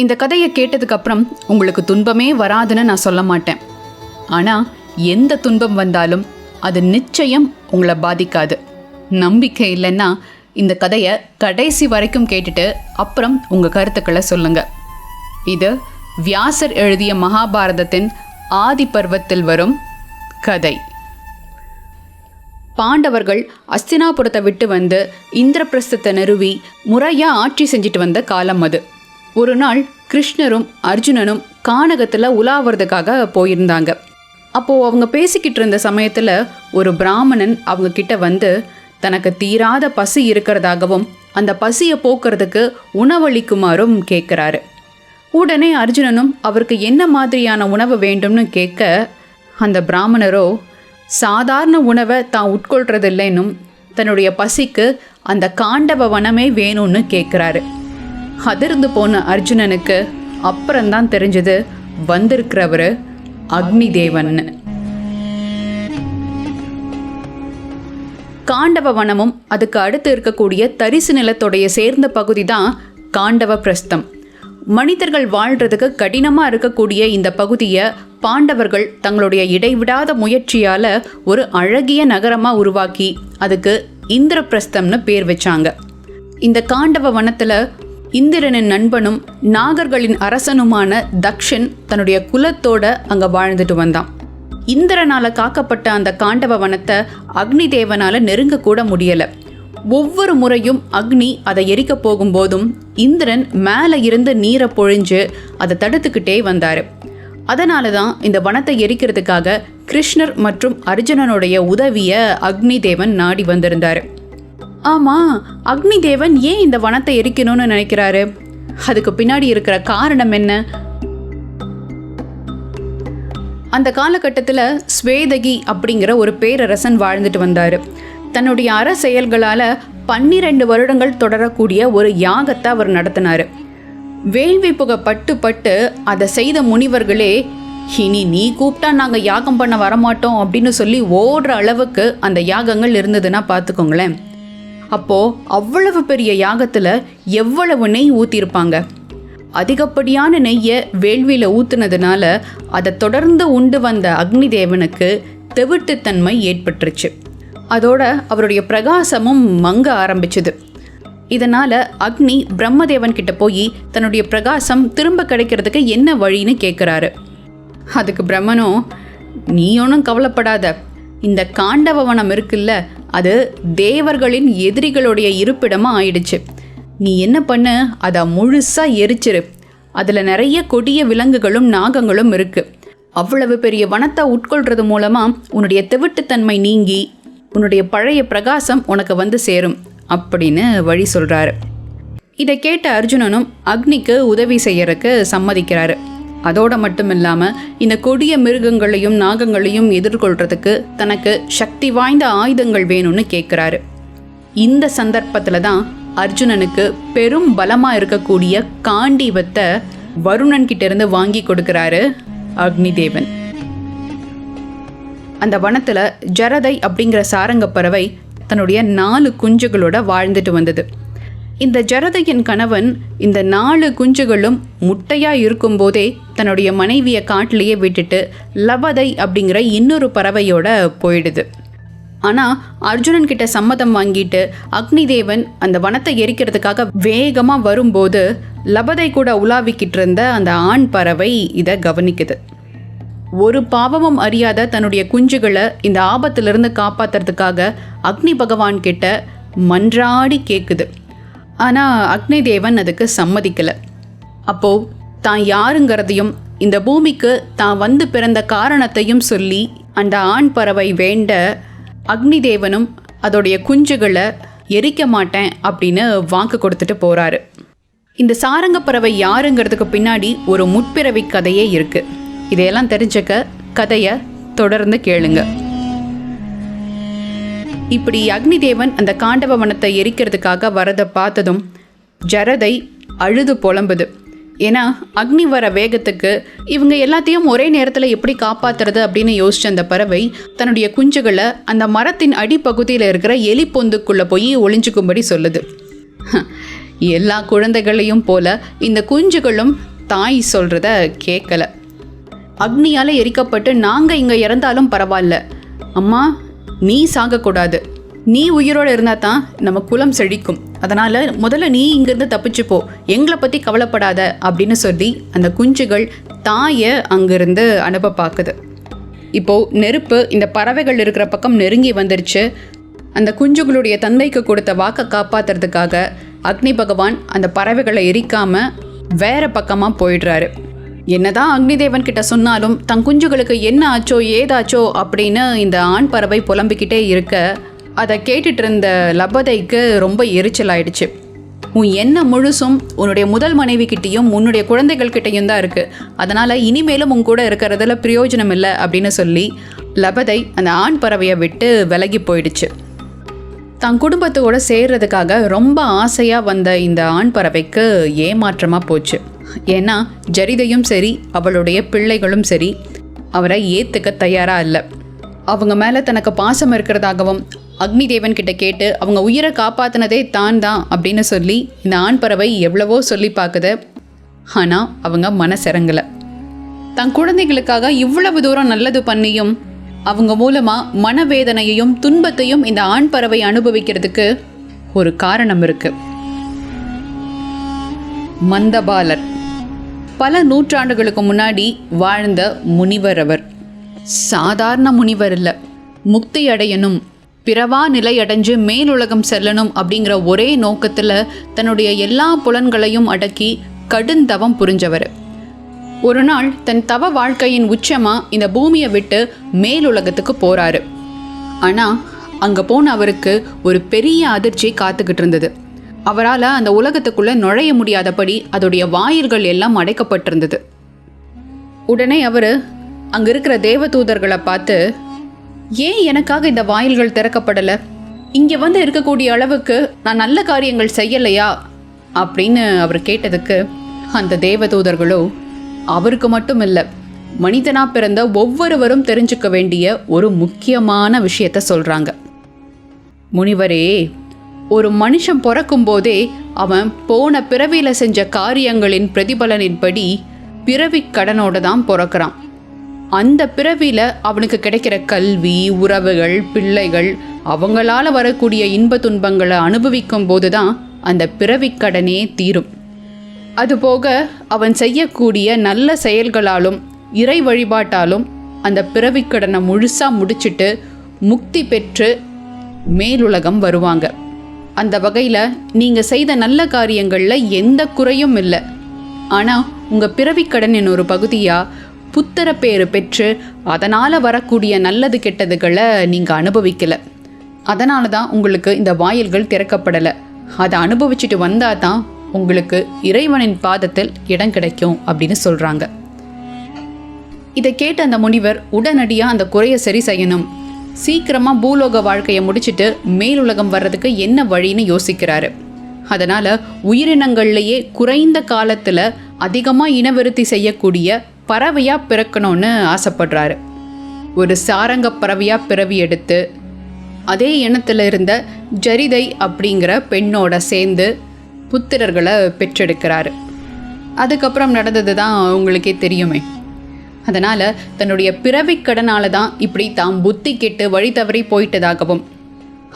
இந்த கதையை கேட்டதுக்கப்புறம் உங்களுக்கு துன்பமே வராதுன்னு நான் சொல்ல மாட்டேன். ஆனால் எந்த துன்பம் வந்தாலும் அது நிச்சயம் உங்களை பாதிக்காது. நம்பிக்கை இல்லைன்னா இந்த கதையை கடைசி வரைக்கும் கேட்டுட்டு அப்புறம் உங்கள் கருத்துக்களை சொல்லுங்கள் இது வியாசர் எழுதிய மகாபாரதத்தின் ஆதி பருவத்தில் வரும் கதை. பாண்டவர்கள் அஸ்தினாபுரத்தை விட்டு வந்து இந்திரபிரஸ்தத்தை நிறுவி முறையா ஆட்சி செஞ்சுட்டு வந்த காலம் அது. ஒரு நாள் கிருஷ்ணரும் அர்ஜுனனும் கானகத்தில் உலாவறதுக்காக போயிருந்தாங்க. அப்போது அவங்க பேசிக்கிட்டு இருந்த சமயத்தில் ஒரு பிராமணன் அவங்க கிட்ட வந்து தனக்கு தீராத பசி இருக்கிறதாகவும் அந்த பசியை போக்குறதுக்கு உணவளிக்குமாறும் கேட்குறாரு உடனே அர்ஜுனனும் அவருக்கு என்ன மாதிரியான உணவு வேண்டும்னு கேட்க அந்த பிராமணரோ சாதாரண உணவை தான் உட்கொள்றதில்லைன்னும் தன்னுடைய பசிக்கு அந்த காண்டவ வனமே வேணும்னு கேட்குறாரு அதிர்ந்து போன அர்ஜுனனுக்கு அப்புறம்தான் தெரிஞ்சது வந்திருக்கிறவர் அக்னி தேவன் காண்டவ வனமும் அதுக்கு அடுத்து இருக்கக்கூடிய தரிசு நிலத்துடைய சேர்ந்த பகுதி தான் காண்டவ பிரஸ்தம். மனிதர்கள் வாழ்றதுக்கு கடினமாக இருக்கக்கூடிய இந்த பகுதியை பாண்டவர்கள் தங்களுடைய இடைவிடாத முயற்சியால் ஒரு அழகிய நகரமாக உருவாக்கி அதுக்கு இந்திரபிரஸ்தம்னு பேர் வச்சாங்க. இந்த காண்டவ வனத்தில் இந்திரனின் நண்பனும் நாகர்களின் அரசனுமான தக்ஷன் தன்னுடைய குலத்தோட அங்கே வாழ்ந்துட்டு வந்தான். இந்திரனால காக்கப்பட்ட அந்த காண்டவ வனத்தை அக்னி தேவனால நெருங்க கூட முடியல. ஒவ்வொரு முறையும் அக்னி அதை எரிக்க போகும்போதும் இந்திரன் மேலே இருந்து நீரை பொழிஞ்சு அதை தடுத்துக்கிட்டே வந்தார். அதனால தான் இந்த வனத்தை எரிக்கிறதுக்காக கிருஷ்ணர் மற்றும் அர்ஜுனனுடைய உதவியை அக்னி தேவன் நாடி வந்திருந்தார். ஆமாம் அக்னி தேவன் ஏன் இந்த வனத்தை எரிக்கணும்னு நினைக்கிறாரு? அதுக்கு பின்னாடி இருக்கிற காரணம் என்ன? அந்த காலகட்டத்தில் ஸ்வேதகி அப்படிங்கிற ஒரு பேரரசன் வாழ்ந்துட்டு வந்தார். தன்னுடைய அற செயல்களால் பன்னிரெண்டு வருடங்கள் தொடரக்கூடிய ஒரு யாகத்தை அவர் நடத்தினார். வேள்வி புகை பட்டு பட்டு அதை செய்த முனிவர்களே இனி நீ கூப்பிட்டா நாங்கள் யாகம் பண்ண வரமாட்டோம் அப்படின்னு சொல்லி ஓடுற அளவுக்கு அந்த யாகங்கள் இருந்ததுன்னா பார்த்துக்கோங்களேன் அப்போது அவ்வளவு பெரிய யாகத்தில் எவ்வளவு நெய் ஊற்றிருப்பாங்க அதிகப்படியான நெய்யை வேள்வியில் ஊற்றுனதுனால அதை தொடர்ந்து உண்டு வந்த அக்னி தேவனுக்கு தெவிட்டுத்தன்மை ஏற்பட்டுருச்சு. அதோட அவருடைய பிரகாசமும் மங்க ஆரம்பிச்சுது. இதனால் அக்னி பிரம்மதேவன் கிட்ட போய் தன்னுடைய பிரகாசம் திரும்ப கிடைக்கிறதுக்கு என்ன வழின்னு கேட்குறாரு அதுக்கு பிரம்மனும் நீ ஒன்றும் கவலைப்படாத. இந்த காண்டவவனம் இருக்குல்ல அது தேவர்களின் எதிரிகளுடைய இருப்பிடமாக ஆயிடுச்சு. நீ என்ன பண்ணு அதை முழுசாக எரிச்சிரு. அதில் நிறைய கொடிய விலங்குகளும் நாகங்களும் இருக்கு. அவ்வளவு பெரிய வனத்தை உட்கொள்றது மூலமாக உன்னுடைய தெவிட்டுத்தன்மை நீங்கி உன்னுடைய பழைய பிரகாசம் உனக்கு வந்து சேரும் அப்படின்னு வழி சொல்கிறாரு இதை கேட்ட அர்ஜுனனும் அக்னிக்கு உதவி செய்யறதுக்கு சம்மதிக்கிறாரு. அதோடு மட்டும் இல்லாமல் இந்த கொடிய மிருகங்களையும் நாகங்களையும் எதிர்கொள்றதுக்கு தனக்கு சக்தி வாய்ந்த ஆயுதங்கள் வேணும்னு கேட்குறாரு இந்த சந்தர்ப்பத்தில் தான் அர்ஜுனனுக்கு பெரும் பலமாக இருக்கக்கூடிய காண்டீபத்தை வருணன் இருந்து வாங்கி கொடுக்குறாரு அக்னிதேவன். அந்த வனத்தில் ஜரதை அப்படிங்கிற சாரங்க பறவை தன்னுடைய நாலு குஞ்சுகளோட வாழ்ந்துட்டு வந்தது. இந்த ஜரதையின் கணவன் இந்த நாலு குஞ்சுகளும் முட்டையா இருக்கும்போதே தன்னுடைய மனைவியை காட்டிலேயே விட்டுட்டு லபதை அப்படிங்கிற இன்னொரு பறவையோட போயிடுது. ஆனால் அர்ஜுனன் கிட்ட சம்மதம் வாங்கிட்டு அக்னிதேவன் அந்த வனத்தை எரிக்கிறதுக்காக வேகமாக வரும்போது லபதை கூட உலாவிக்கிட்டு இருந்த அந்த ஆண் பறவை இதை கவனிக்குது. ஒரு பாவமும் அறியாத தன்னுடைய குஞ்சுகளை இந்த ஆபத்திலிருந்து காப்பாத்துறதுக்காக அக்னி பகவான் கிட்ட மன்றாடி கேட்குது ஆனால் அக்னி தேவன் அதுக்கு சம்மதிக்கலை. அப்போ தான் யாருங்கிறதையும் இந்த பூமிக்கு தான் வந்து பிறந்த காரணத்தையும் சொல்லி அந்த ஆண் பறவை வேண்ட அக்னி தேவனும் அதோடைய குஞ்சுகளை எரிக்க மாட்டேன் அப்படின்னு வாக்கு கொடுத்துட்டு போகிறாரு இந்த சாரங்க பறவை யாருங்கிறதுக்கு பின்னாடி ஒரு முற்பிறவி கதையே இருக்குது இதையெல்லாம் தெரிஞ்சுக்க கதையை தொடர்ந்து கேளுங்கள் இப்படி அக்னி தேவன் அந்த காண்டவ வனத்தை எரிக்கிறதுக்காக வரதை பார்த்ததும் ஜரதை அழுது புலம்புது. ஏன்னா அக்னி வர வேகத்துக்கு இவங்க எல்லாத்தையும் ஒரே நேரத்தில் எப்படி காப்பாத்துறது அப்படின்னு யோசிச்ச அந்த பறவை தன்னுடைய குஞ்சுகளை அந்த மரத்தின் அடிப்பகுதியில் இருக்கிற எலி பொந்துக்குள்ளே போய் ஒளிஞ்சுக்கும்படி சொல்லுது. எல்லா குழந்தைகளையும் போல இந்த குஞ்சுகளும் தாய் சொல்கிறத கேட்கல அக்னியால் எரிக்கப்பட்டு நாங்கள் இங்கே இறந்தாலும் பரவாயில்ல. அம்மா நீ சாகக்கூடாது. நீ உயிரோடு இருந்தால் தான் நம்ம குலம் செழிக்கும். அதனால் முதல்ல நீ இங்கேருந்து தப்பிச்சுப்போ எங்களை பற்றி கவலைப்படாத அப்படின்னு சொல்லி அந்த குஞ்சுகள் தாயை அங்கேருந்து அனுப்ப பார்க்குது இப்போது நெருப்பு இந்த பறவைகள் இருக்கிற பக்கம் நெருங்கி வந்துருச்சு. அந்த குஞ்சுகளுடைய தந்தைக்கு கொடுத்த வாக்கை காப்பாத்துறதுக்காக அக்னி பகவான் அந்த பறவைகளை எரிக்காமல் வேற பக்கமாக போயிடுறாரு. என்னதான் அக்னிதேவன் கிட்ட சொன்னாலும் தன் குஞ்சுகளுக்கு என்ன ஆச்சோ ஏதாச்சோ அப்படின்னு இந்த ஆண் பறவை புலம்பிக்கிட்டே இருக்க அதை கேட்டுட்டு இருந்த லபதைக்கு ரொம்ப எரிச்சல் ஆயிடுச்சு. உன் என்ன முழுசும் உன்னுடைய முதல் மனைவி கிட்டேயும் உன்னுடைய குழந்தைகள் கிட்டேயும் தான் இருக்கு. அதனால இனிமேலும் உன் கூட இருக்கிறதுல பிரயோஜனம் இல்லை அப்படின்னு சொல்லி லபதை அந்த ஆண் பறவையை விட்டு விலகி போயிடுச்சு. தன் குடும்பத்தோட சேர்றதுக்காக ரொம்ப ஆசையாக வந்த இந்த ஆண் பறவைக்கு ஏமாற்றமாக போச்சு. ஏன்னா ஜரிதையும் சரி அவளுடைய பிள்ளைகளும் சரி அவரை ஏற்றுக்க தயாராக இல்லை. அவங்க மேலே தனக்கு பாசம் இருக்கிறதாகவும் அக்னி தேவன் கிட்ட கேட்டு அவங்க உயிரை காப்பாத்தினதே தான் தான் அப்படின்னு சொல்லி இந்த ஆண் பறவை எவ்வளவோ சொல்லி பார்க்குது ஆனால் அவங்க மனசிறங்கலை தன் குழந்தைகளுக்காக இவ்வளவு தூரம் நல்லது பண்ணியும் அவங்க மூலமா மனவேதனையையும் துன்பத்தையும் இந்த ஆண் பறவை அனுபவிக்கிறதுக்கு ஒரு காரணம் இருக்கு. மந்தபாலர். பல நூற்றாண்டுகளுக்கு முன்னாடி வாழ்ந்த முனிவர் அவர். சாதாரண முனிவர் இல்லை. முக்தி அடையணும் பிறவா நிலை அடைஞ்சு மேலுலகம் செல்லணும் அப்படிங்கிற ஒரே நோக்கத்தில் தன்னுடைய எல்லா புலன்களையும் அடக்கி கடுந்தவம் புரிஞ்சவர். ஒரு நாள் தன் தவ வாழ்க்கையின் உச்சமா இந்த பூமியை விட்டு மேலுலகத்துக்கு போறாரு. ஆனா அங்க போன அவருக்கு ஒரு பெரிய அதிர்ச்சி காத்துக்கிட்டு இருந்தது. அவரால் அந்த உலகத்துக்குள்ள நுழைய முடியாதபடி அதோடைய வாயில்கள் எல்லாம் அடைக்கப்பட்டிருந்தது. உடனே அவர் அங்க இருக்கிற தேவதூதர்களை பார்த்து ஏன் எனக்காக இந்த வாயில்கள் திறக்கப்படலை? இங்கே வந்து இருக்கக்கூடிய அளவுக்கு நான் நல்ல காரியங்கள் செய்யலையா? அப்படின்னு அவர் கேட்டதுக்கு அந்த தேவதூதர்களோ அவருக்கு மட்டும் இல்லை மனிதனாக பிறந்த ஒவ்வொருவரும் தெரிஞ்சுக்க வேண்டிய ஒரு முக்கியமான விஷயத்த சொல்கிறாங்க முனிவரே ஒரு மனுஷன் பிறக்கும் போதே அவன் போன பிறவியில் செஞ்ச காரியங்களின் பிரதிபலனின்படி பிறவி கடனோடு தான் பிறக்கிறான். அந்த பிறவியில் அவனுக்கு கிடைக்கிற கல்வி உறவுகள் பிள்ளைகள் அவங்களால வரக்கூடிய இன்ப துன்பங்களை அனுபவிக்கும் போது தான் அந்த பிறவி கடனே தீரும். அதுபோக அவன் செய்யக்கூடிய நல்ல செயல்களாலும் இறை வழிபாட்டாலும் அந்த பிறவிக்கடனை முழுசாக முடிச்சிட்டு முக்தி பெற்று மேலுலகம் வருவாங்க. அந்த வகையில் நீங்கள் செய்த நல்ல காரியங்களில் எந்த குறையும் இல்லை. ஆனால் உங்கள் பிறவிக்கடனின் ஒரு பகுதியாக புத்தர பேர் பெற்று அதனால் வரக்கூடிய நல்லது கெட்டதுகளை நீங்கள் அனுபவிக்கலை. அதனால தான் உங்களுக்கு இந்த வாயில்கள் திறக்கப்படலை. அதை அனுபவிச்சுட்டு வந்தால் தான் உங்களுக்கு இறைவனின் பாதத்தில் இடம் கிடைக்கும் அப்படின்னு சொல்கிறாங்க இதை கேட்ட அந்த முனிவர் உடனடியாக அந்த குறையை சரி செய்யணும். சீக்கிரமாக பூலோக வாழ்க்கையை முடிச்சிட்டு மேலுலகம் வர்றதுக்கு என்ன வழின்னு யோசிக்கிறாரு. அதனால் உயிரினங்கள்லேயே குறைந்த காலத்தில் அதிகமாக இனவிருத்தி செய்யக்கூடிய பறவையாக பிறக்கணும்னு ஆசைப்படுறாரு. ஒரு சாரங்க பறவையாக பிறவி எடுத்து அதே இனத்தில் இருந்த ஜரிதை அப்படிங்கிற பெண்ணோட சேர்ந்து புத்திரர்களை பெற்றெடுக்கிறாரு. அதுக்கப்புறம் நடந்தது தான் உங்களுக்கே தெரியுமே. அதனால் தன்னுடைய பிறவி கடனால தான் இப்படி தாம் புத்தி கெட்டு வழி தவறி போயிட்டதாகவும்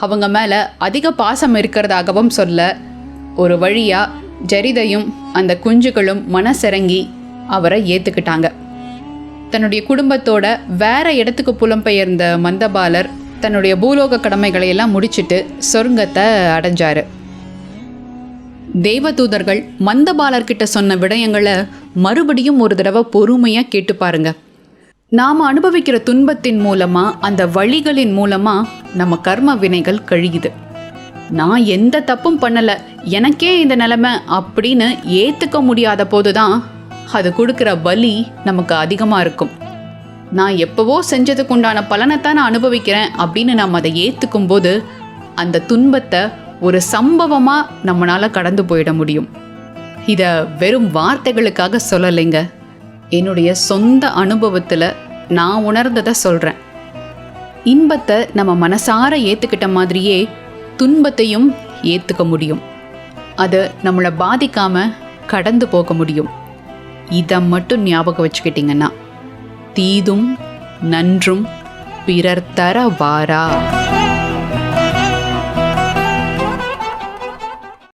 அவங்க மேலே அதிக பாசம் இருக்கிறதாகவும் சொல்ல ஒரு வழியாக ஜரிதையும் அந்த குஞ்சுகளும் மனசிறங்கி அவரை ஏற்றுக்கிட்டாங்க தன்னுடைய குடும்பத்தோட வேற இடத்துக்கு புலம்பெயர்ந்த மந்தபாலர் தன்னுடைய பூலோக கடமைகளை எல்லாம் முடிச்சுட்டு சொர்க்கத்தை அடைஞ்சாரு. தேவதூதர்கள் மந்தபாலர்கிட்ட சொன்ன விடயங்களை மறுபடியும் ஒரு தடவை பொறுமையாக கேட்டு பாருங்க. நாம் அனுபவிக்கிற துன்பத்தின் மூலமாக அந்த வழிகளின் மூலமாக நம்ம கர்ம வினைகள் கழியுது. நான் எந்த தப்பும் பண்ணலை எனக்கே இந்த நிலைமை அப்படின்னு ஏற்றுக்க முடியாத போது தான் அது கொடுக்குற பலி நமக்கு அதிகமாக இருக்கும். நான் எப்பவோ செஞ்சதுக்கு உண்டான பலனைத்தான் நான் அனுபவிக்கிறேன் அப்படின்னு நம்ம அதை ஏற்றுக்கும் போது அந்த துன்பத்தை ஒரு சம்பவமாக நம்மளால் கடந்து போயிட முடியும். இதை வெறும் வார்த்தைகளுக்காக சொல்லலைங்க. என்னுடைய சொந்த அனுபவத்தில் நான் உணர்ந்ததை சொல்கிறேன் இன்பத்தை நம்ம மனசார ஏற்றுக்கிட்ட மாதிரியே துன்பத்தையும் ஏற்றுக்க முடியும். அது நம்மளை பாதிக்காமல் கடந்து போக முடியும். இதை மட்டும் ஞாபகம் வச்சுக்கிட்டிங்கன்னா தீதும் நன்றும் பிறர் தர வாரா